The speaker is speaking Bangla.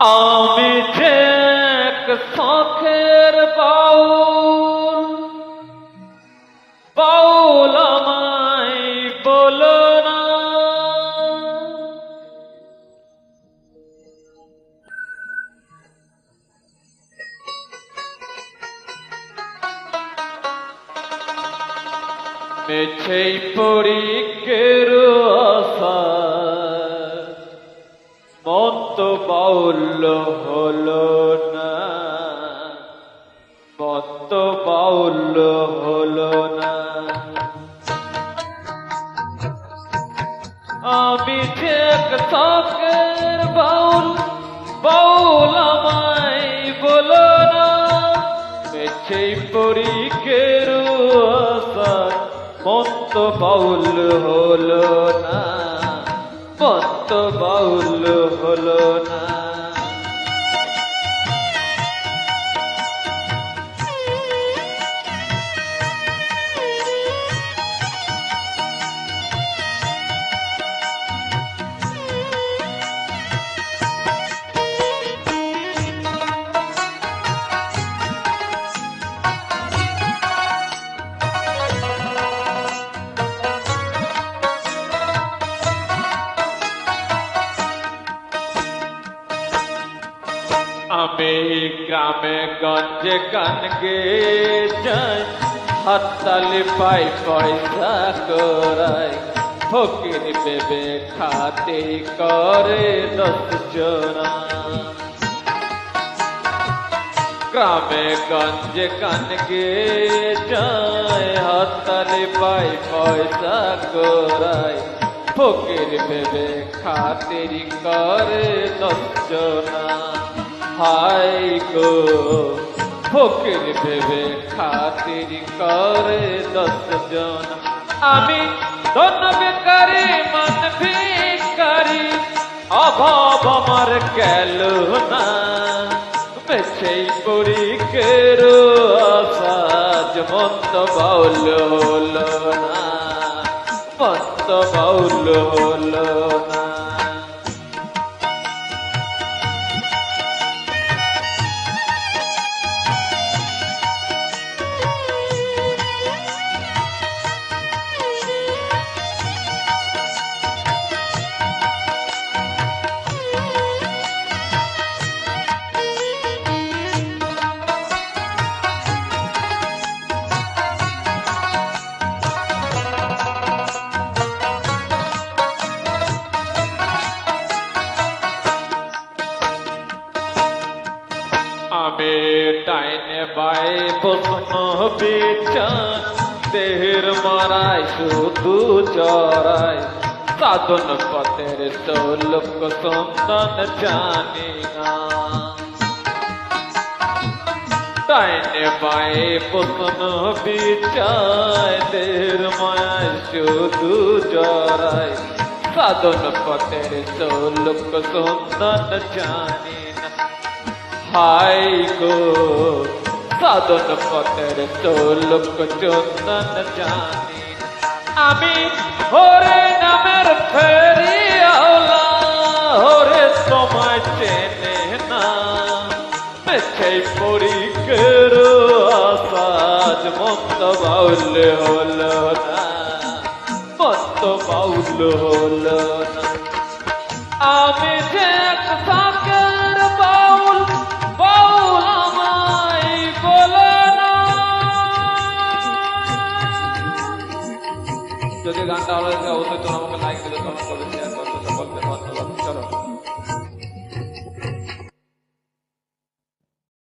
আমি এক শখের বাউল। বাউল আমায় বলো না। মেছেই পরীক্ষের আশা মত বাউল হল না। মত বাউল হল না। আমি এক শখের বাউল বাউল আমায় বলো না। মেছেই পরীক্ষের মত বাউল হলো না। মত বাউল হলো না। আমি গ্রামে গঞ্জে গান গে যাই হাততালি পাই, পয়সা করাই ফকির বেবে খাতে করে দশ জনা গ্রামে গঞ্জে গান গে যাই হাততালি পাই, পয়সা করাই ফকির ভেবে খাতির করে দশজনা হাই গো, ফকির ভেবে খাতির করে দশজনা। আমি ধন বেকারি মান ভিকারি অভাব আমার গেল না। বেছেই পড়ি কেরো আসাজ মন্ত বাউল হলো না মন্ত বাউল হলো না। টাইনে বাই বসন বিচান দেহের মারাই শুধু চড়াই। সাধন পথের লোক সন্তান জানি না। ডাইনে বায়ে পতন বিচায় দের মায় শুধু জরায় সাধন পথের লোক সন্তান জানি হাই গো সাধন পথের লোক চন্দন জানি। আমি হরে নামের ফেরিয়ালা হরে সময় চেনে না। পেছাই পড়ি কেরো আসাজ মন্ত বাউল হলো না। মন্ত বাউল হলো না। আমি যে যদি গানটা ভালো লাগে অবশ্যই তোমার আমাকে লাইক দেবে কমেন্ট করবে শেয়ার করবে সকলকে ধন্যবাদ। চলো।